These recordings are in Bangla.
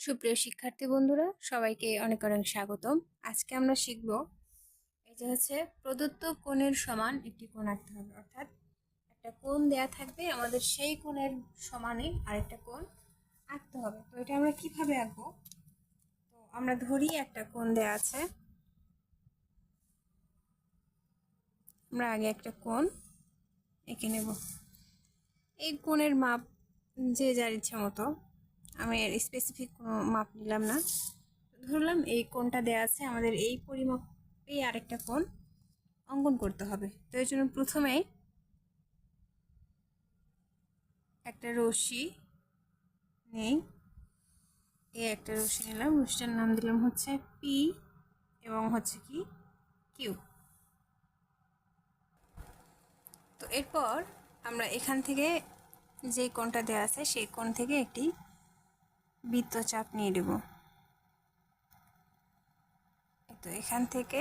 সুপ্রিয় শিক্ষার্থী বন্ধুরা, সবাইকে অনেক অনেক স্বাগতম। আজকে আমরা শিখব এই যে হচ্ছে প্রদত্ত কোণের সমান একটি কোণ আঁকতে হবে অর্থাৎ একটা কোণ দেয়া থাকবে, আমাদের সেই কোণের সমানে আরেকটা কোণ আঁকতে হবে। তো এটা আমরা কীভাবে আঁকবো? তো আমরা ধরি একটা কোণ দেয়া আছে। আমরা আগে একটা কোণ এঁকে নেব। এই কোণের মাপ যে যার ইচ্ছা মতো। আমি এর স্পেসিফিক কোনো মাপ নিলাম না। ধরলাম এই কোনটা দেয়া আছে, আমাদের এই পরিমাপ এই আরেকটা কোণ অঙ্কন করতে হবে। তো এর জন্য প্রথমেই একটা রশি নেই। এই একটা রশি নিলাম রশিটার নাম দিলাম হচ্ছে পি এবং হচ্ছে কি কিউ তো এরপর আমরা এখান থেকে যে কোণটা দেওয়া আছে, সেই কোণ থেকে একটি বৃত্তচাপ নিয়ে দেব তো এখান থেকে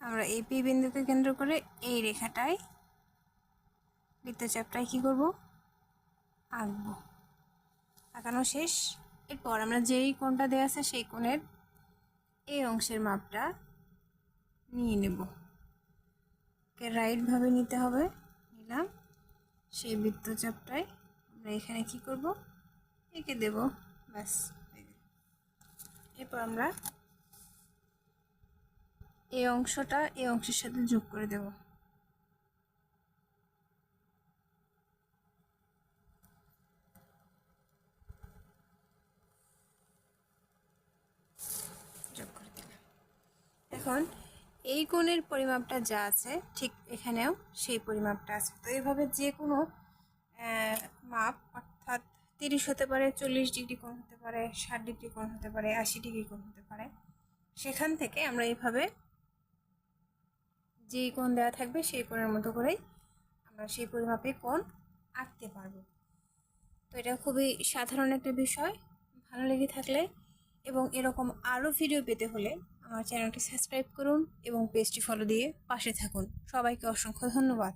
আমরা এই পি বিন্দুকে কেন্দ্র করে এই রেখাটায় বৃত্তচাপটায় কি করব? আঁকবো। আঁকানো শেষ। এরপর আমরা যেই কোণটা দেওয়া আছে সেই কোণের এই অংশের মাপটা নিয়ে নেব। রাইটভাবে নিতে হবে। সেই বৃত্তচাপটায় আমরা এখানে কি করব? এঁকে দেব। ব্যাস এরপর আমরা এই অংশটা এই অংশের সাথে যোগ করে দেব। যোগ করে দিলাম। এখন এই কোণের পরিমাপটা যা আছে, ঠিক এখানেও সেই পরিমাপটা আছে। তো এইভাবে যে কোনো মাপ, অর্থাৎ তিরিশ হতে পারে, চল্লিশ ডিগ্রি কোণ হতে পারে, ষাট ডিগ্রি কোণ হতে পারে, আশি ডিগ্রি কোণ হতে পারে, সেখান থেকে আমরা এইভাবে যেই কোণ দেওয়া থাকবে সেই কোণের মতো করেই আমরা সেই পরিমাপে কোণ আঁকতে পারব। তো এটা খুবই সাধারণ একটা বিষয়, ভালো লেগে থাকলে এবং এরকম আরও ভিডিও পেতে হলে আমার চ্যানেলটি সাবস্ক্রাইব করুন এবং পেজটি ফলো দিয়ে পাশে থাকুন। সবাইকে অসংখ্য ধন্যবাদ।